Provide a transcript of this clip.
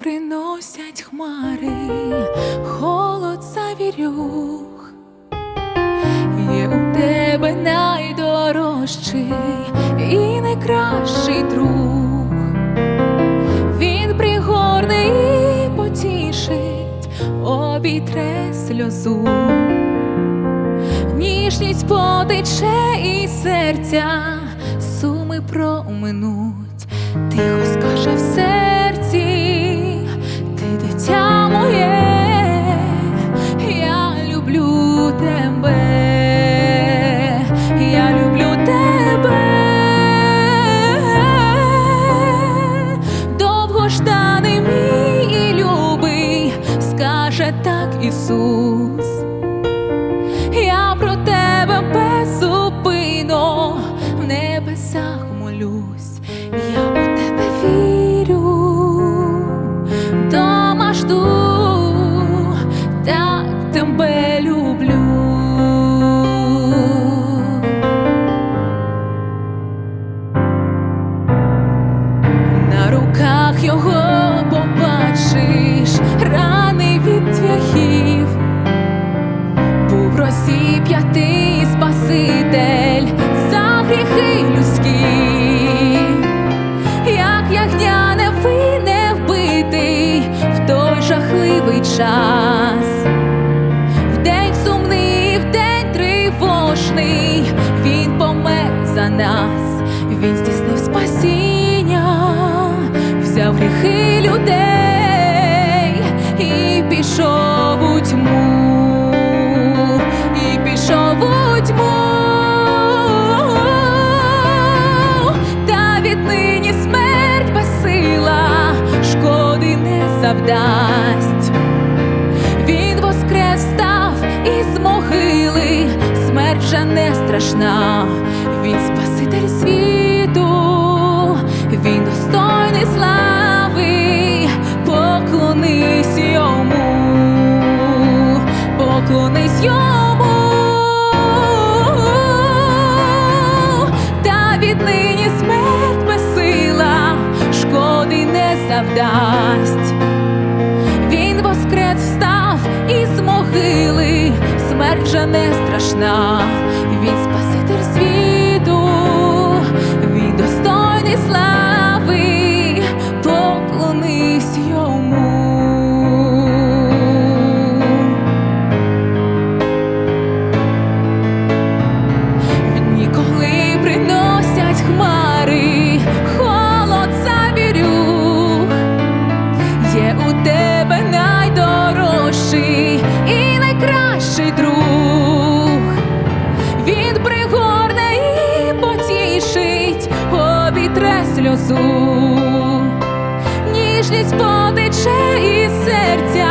Приносять хмари, холод завірюх, є у тебе найдорожчий і найкращий друг. Він пригорне і потішить, обітре сльозу. Ніжність потече і серця, суми проминуть, тихо скаже в довгожданий мій і любий, скаже так Ісус. Нас, він здійснив спасіння, взяв гріхи людей і пішов у тьму, і пішов у тьму, та віднині смерть безсила шкоди не завдасть. Страшна, він спаситель світу, він достойний слави, поклонись йому, поклонись йому, та віднині смерть безсила, шкоди не завдасть. Він воскрес встав із могили, смерть вже не страшна, сльозу, ніжність потече із серця,